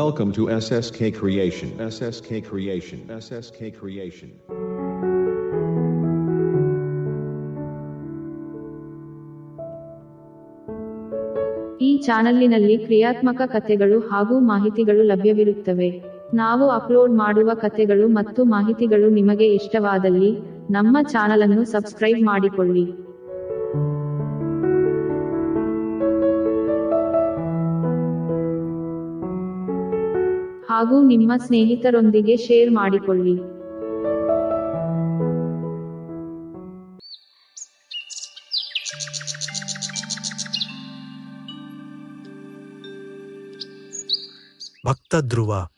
Welcome to SSK Creation. SSK Creation. SSK Creation. ಈ ಚಾನಲ್ಲಿನಲ್ಲಿ ಕ್ರಿಯಾತ್ಮಕ ಕಥೆಗಳು ಹಾಗೂ ಮಾಹಿತಿಗಳು ಲಭ್ಯವಿರುತ್ತವೆ ನಾವು ಅಪ್ಲೋಡ್ ಮಾಡುವ ಕಥೆಗಳು ಮತ್ತು ಮಾಹಿತಿಗಳು ನಿಮಗೆ ಇಷ್ಟವಾದಲ್ಲಿ ನಮ್ಮ ಚಾನಲನ್ನು ಸಬ್ಸ್ಕ್ರೈಬ್ ಮಾಡಿಕೊಳ್ಳಿ ಹಾಗೂ ನಿಮ್ಮ ಸ್ನೇಹಿತರೊಂದಿಗೆ ಶೇರ್ ಮಾಡಿಕೊಳ್ಳಿ. ಭಕ್ತ ಧ್ರುವ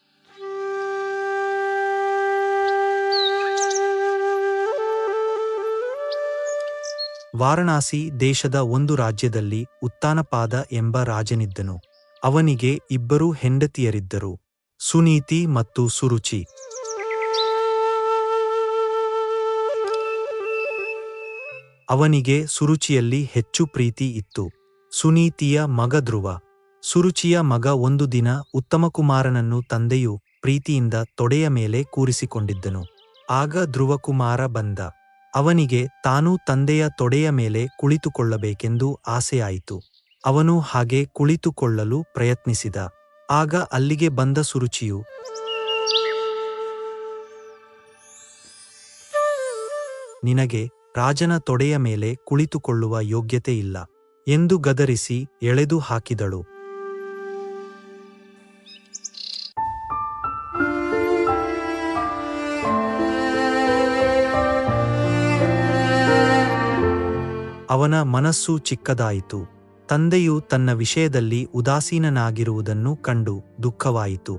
ವಾರಣಾಸಿ ದೇಶದ ಒಂದು ರಾಜ್ಯದಲ್ಲಿ ಉತ್ತಾನಪಾದ ಎಂಬ ರಾಜನಿದ್ದನು. ಅವನಿಗೆ ಇಬ್ಬರು ಹೆಂಡತಿಯರಿದ್ದರು. ಸುನೀತಿ ಮತ್ತು ಸುರುಚಿ. ಅವನಿಗೆ ಸುರುಚಿಯಲ್ಲಿ ಹೆಚ್ಚು ಪ್ರೀತಿ ಇತ್ತು. ಸುನೀತಿಯ ಮಗ ಧ್ರುವ. ಸುರುಚಿಯ ಮಗ ಒಂದು ದಿನ ಉತ್ತಮಕುಮಾರನನ್ನು ತಂದೆಯು ಪ್ರೀತಿಯಿಂದ ತೊಡೆಯ ಮೇಲೆ ಕೂರಿಸಿಕೊಂಡಿದ್ದನು. ಆಗ ಧ್ರುವಕುಮಾರ ಬಂದ. ಅವನಿಗೆ ತಾನೂ ತಂದೆಯ ತೊಡೆಯ ಮೇಲೆ ಕುಳಿತುಕೊಳ್ಳಬೇಕೆಂದು ಆಸೆಯಾಯಿತು. ಅವನು ಹಾಗೆ ಕುಳಿತುಕೊಳ್ಳಲು ಪ್ರಯತ್ನಿಸಿದ. ಆಗ ಅಲ್ಲಿಗೆ ಬಂದ ಸುರುಚಿಯು, ನಿನಗೆ ರಾಜನ ತೊಡೆಯ ಮೇಲೆ ಕುಳಿತುಕೊಳ್ಳುವ ಯೋಗ್ಯತೆ ಇಲ್ಲ ಎಂದು ಗದರಿಸಿ ಎಳೆದು ಹಾಕಿದಳು. ಅವನ ಮನಸ್ಸು ಚಿಕ್ಕದಾಯಿತು. ತಂದೆಯು ತನ್ನ ವಿಷಯದಲ್ಲಿ ಉದಾಸೀನನಾಗಿರುವುದನ್ನು ಕಂಡು ದುಃಖವಾಯಿತು.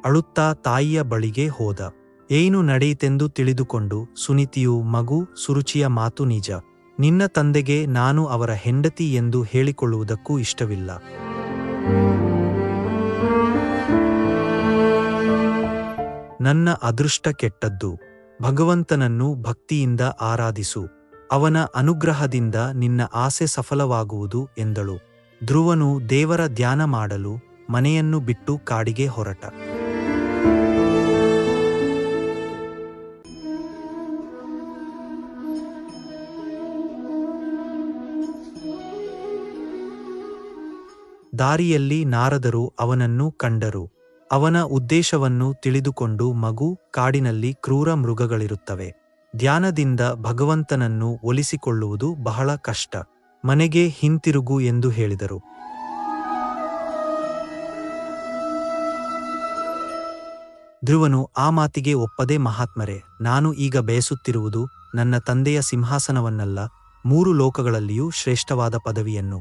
ಅಳುತ್ತಾ ತಾಯಿಯ ಬಳಿಗೆ ಹೋದ. ಏನು ನಡೆಯಿತೆಂದು ತಿಳಿದುಕೊಂಡು ಸುನಿತಿಯು, ಮಗು, ಸುರುಚಿಯ ಮಾತು ನಿಜ. ನಿನ್ನ ತಂದೆಗೆ ನಾನು ಅವರ ಹೆಂಡತಿ ಎಂದು ಹೇಳಿಕೊಳ್ಳುವುದಕ್ಕೂ ಇಷ್ಟವಿಲ್ಲ. ನನ್ನ ಅದೃಷ್ಟ ಕೆಟ್ಟದ್ದು. ಭಗವಂತನನ್ನು ಭಕ್ತಿಯಿಂದ ಆರಾಧಿಸು. ಅವನ ಅನುಗ್ರಹದಿಂದ ನಿನ್ನ ಆಸೆ ಸಫಲವಾಗುವುದು ಎಂದಳು. ಧ್ರುವನು ದೇವರ ಧ್ಯಾನ ಮಾಡಲು ಮನೆಯನ್ನು ಬಿಟ್ಟು ಕಾಡಿಗೆ ಹೊರಟ. ದಾರಿಯಲ್ಲಿ ನಾರದರು ಅವನನ್ನು ಕಂಡರು. ಅವನ ಉದ್ದೇಶವನ್ನು ತಿಳಿದುಕೊಂಡು ಮಗು ಕಾಡಿನಲ್ಲಿ ಕ್ರೂರ ಮೃಗಗಳಿರುತ್ತವೆ. ಧ್ಯಾನದಿಂದ ಭಗವಂತನನ್ನು ಒಲಿಸಿಕೊಳ್ಳುವುದು ಬಹಳ ಕಷ್ಟ. ಮನೆಗೆ ಹಿಂತಿರುಗು ಎಂದು ಹೇಳಿದರು. ಧ್ರುವನು ಆ ಮಾತಿಗೆ ಒಪ್ಪದೆ, ಮಹಾತ್ಮರೆ, ನಾನು ಈಗ ಬಯಸುತ್ತಿರುವುದು ನನ್ನ ತಂದೆಯ ಸಿಂಹಾಸನವನ್ನಲ್ಲ, ಮೂರು ಲೋಕಗಳಲ್ಲಿಯೂ ಶ್ರೇಷ್ಠವಾದ ಪದವಿಯನ್ನು.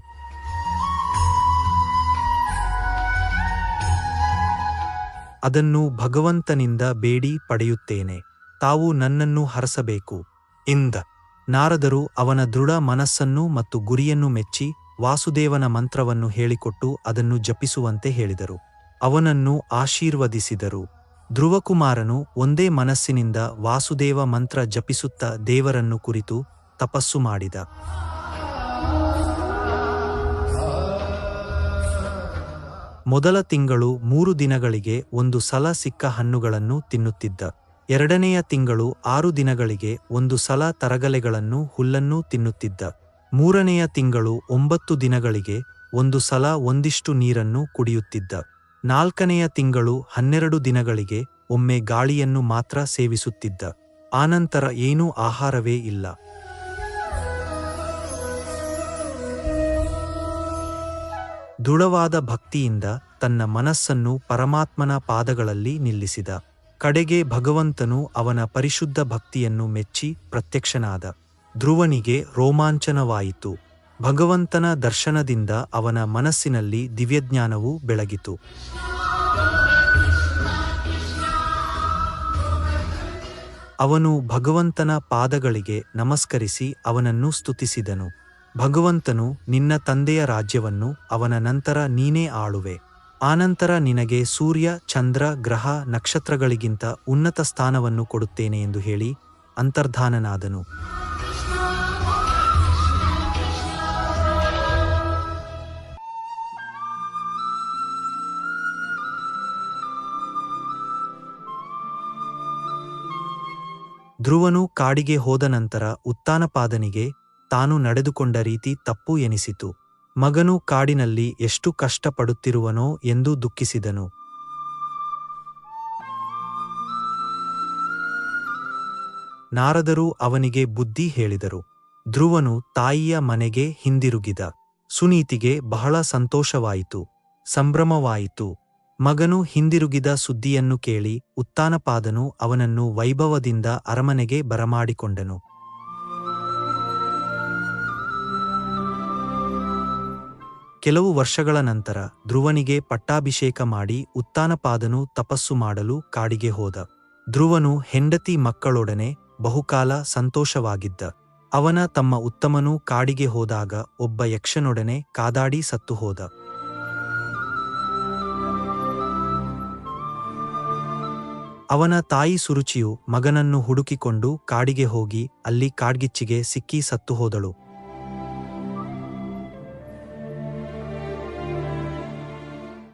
ಅದನ್ನು ಭಗವಂತನಿಂದ ಬೇಡಿ ಪಡೆಯುತ್ತೇನೆ. ತಾವು ನನ್ನನ್ನು ಹರಸಬೇಕು. ಇಂದ. ನಾರದರು ಅವನ ದೃಢ ಮನಸ್ಸನ್ನು ಮತ್ತು ಗುರಿಯನ್ನು ಮೆಚ್ಚಿ ವಾಸುದೇವನ ಮಂತ್ರವನ್ನು ಹೇಳಿಕೊಟ್ಟು ಅದನ್ನು ಜಪಿಸುವಂತೆ ಹೇಳಿದರು. ಅವನನ್ನು ಆಶೀರ್ವದಿಸಿದರು. ಧ್ರುವಕುಮಾರನು ಒಂದೇ ಮನಸ್ಸಿನಿಂದ ವಾಸುದೇವ ಮಂತ್ರ ಜಪಿಸುತ್ತ ದೇವರನ್ನು ಕುರಿತು ತಪಸ್ಸು ಮಾಡಿದ. ಮೊದಲ ತಿಂಗಳು ಮೂರು ದಿನಗಳಿಗೆ ಒಂದು ಸಲ ಸಿಕ್ಕ ಹಣ್ಣುಗಳನ್ನು ತಿನ್ನುತ್ತಿದ್ದ. ಎರಡನೆಯ ತಿಂಗಳು ಆರು ದಿನಗಳಿಗೆ ಒಂದು ಸಲ ತರಗಲೆಗಳನ್ನು ಹುಲ್ಲನ್ನು ತಿನ್ನುತ್ತಿದ್ದ. ಮೂರನೆಯ ತಿಂಗಳು ಒಂಬತ್ತು ದಿನಗಳಿಗೆ ಒಂದು ಸಲ ಒಂದಿಷ್ಟು ನೀರನ್ನು ಕುಡಿಯುತ್ತಿದ್ದ. ನಾಲ್ಕನೆಯ ತಿಂಗಳು ಹನ್ನೆರಡು ದಿನಗಳಿಗೆ ಒಮ್ಮೆ ಗಾಳಿಯನ್ನು ಮಾತ್ರ ಸೇವಿಸುತ್ತಿದ್ದ. ಆನಂತರ ಏನೂ ಆಹಾರವೇ ಇಲ್ಲ. ದೃಢವಾದ ಭಕ್ತಿಯಿಂದ ತನ್ನ ಮನಸ್ಸನ್ನು ಪರಮಾತ್ಮನ ಪಾದಗಳಲ್ಲಿ ನಿಲ್ಲಿಸಿದ. ಕಡೆಗೆ ಭಗವಂತನು ಅವನ ಪರಿಶುದ್ಧ ಭಕ್ತಿಯನ್ನು ಮೆಚ್ಚಿ ಪ್ರತ್ಯಕ್ಷನಾದ. ಧ್ರುವನಿಗೆ ರೋಮಾಂಚನವಾಯಿತು. ಭಗವಂತನ ದರ್ಶನದಿಂದ ಅವನ ಮನಸ್ಸಿನಲ್ಲಿ ದಿವ್ಯಜ್ಞಾನವು ಬೆಳಗಿತು. ಅವನು ಭಗವಂತನ ಪಾದಗಳಿಗೆ ನಮಸ್ಕರಿಸಿ ಅವನನ್ನು ಸ್ತುತಿಸಿದನು. ಭಗವಂತನು ನಿನ್ನ ತಂದೆಯ ರಾಜ್ಯವನ್ನು ಅವನ ನಂತರ ನೀನೇ ಆಳುವೆ. ಆನಂತರ ನಿನಗೆ ಸೂರ್ಯ, ಚಂದ್ರ, ಗ್ರಹ, ನಕ್ಷತ್ರಗಳಿಗಿಂತ ಉನ್ನತ ಸ್ಥಾನವನ್ನು ಕೊಡುತ್ತೇನೆ ಎಂದು ಹೇಳಿ ಅಂತರ್ಧಾನನಾದನು. ಧ್ರುವನು ಕಾಡಿಗೆ ಹೋದ ನಂತರ ಉತ್ತಾನಪಾದನಿಗೆ ತಾನು ನಡೆದುಕೊಂಡ ರೀತಿ ತಪ್ಪು ಎನಿಸಿತು. ಮಗನು ಕಾಡಿನಲ್ಲಿ ಎಷ್ಟು ಕಷ್ಟಪಡುತ್ತಿರುವನೋ ಎಂದು ದುಃಖಿಸಿದನು. ನಾರದರು ಅವನಿಗೆ ಬುದ್ಧಿ ಹೇಳಿದರು. ಧ್ರುವನು ತಾಯಿಯ ಮನೆಗೆ ಹಿಂದಿರುಗಿದ. ಸುನೀತಿಗೆ ಬಹಳ ಸಂತೋಷವಾಯಿತು. ಸಂಭ್ರಮವಾಯಿತು. ಮಗನು ಹಿಂದಿರುಗಿದ ಸುದ್ದಿಯನ್ನು ಕೇಳಿ ಉತ್ತಾನಪಾದನು ಅವನನ್ನು ವೈಭವದಿಂದ ಅರಮನೆಗೆ ಬರಮಾಡಿಕೊಂಡನು. ಕೆಲವು ವರ್ಷಗಳ ನಂತರ ಧ್ರುವನಿಗೆ ಪಟ್ಟಾಭಿಷೇಕ ಮಾಡಿ ಉತ್ತಾನಪಾದನು ತಪಸ್ಸು ಮಾಡಲು ಕಾಡಿಗೆ ಹೋದ. ಧ್ರುವನು ಹೆಂಡತಿ ಮಕ್ಕಳೊಡನೆ ಬಹುಕಾಲ ಸಂತೋಷವಾಗಿದ್ದ. ಅವನ ತಮ್ಮ ಉತ್ತಮನು ಕಾಡಿಗೆ ಹೋದಾಗ ಒಬ್ಬ ಯಕ್ಷನೊಡನೆ ಕಾದಾಡಿ ಸತ್ತು ಹೋದ. ಅವನ ತಾಯಿ ಸುರುಚಿಯು ಮಗನನ್ನು ಹುಡುಕಿಕೊಂಡು ಕಾಡಿಗೆ ಹೋಗಿ ಅಲ್ಲಿ ಕಾಡ್ಗಿಚ್ಚಿಗೆ ಸಿಕ್ಕಿ ಸತ್ತು ಹೋದಳು.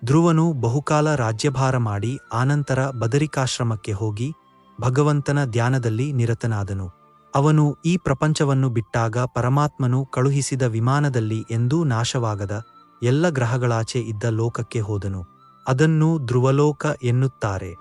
ಧ್ರುವನು ಬಹುಕಾಲ ರಾಜ್ಯಭಾರ ಮಾಡಿ ಆನಂತರ ಬದರಿಕಾಶ್ರಮಕ್ಕೆ ಹೋಗಿ ಭಗವಂತನ ಧ್ಯಾನದಲ್ಲಿ ನಿರತನಾದನು. ಅವನು ಈ ಪ್ರಪಂಚವನ್ನು ಬಿಟ್ಟಾಗ ಪರಮಾತ್ಮನು ಕಳುಹಿಸಿದ ವಿಮಾನದಲ್ಲಿ ಎಂದೂ ನಾಶವಾಗದ ಎಲ್ಲ ಗ್ರಹಗಳಾಚೆ ಇದ್ದ ಲೋಕಕ್ಕೆ ಹೋದನು. ಅದನ್ನು ಧ್ರುವಲೋಕ ಎನ್ನುತ್ತಾರೆ.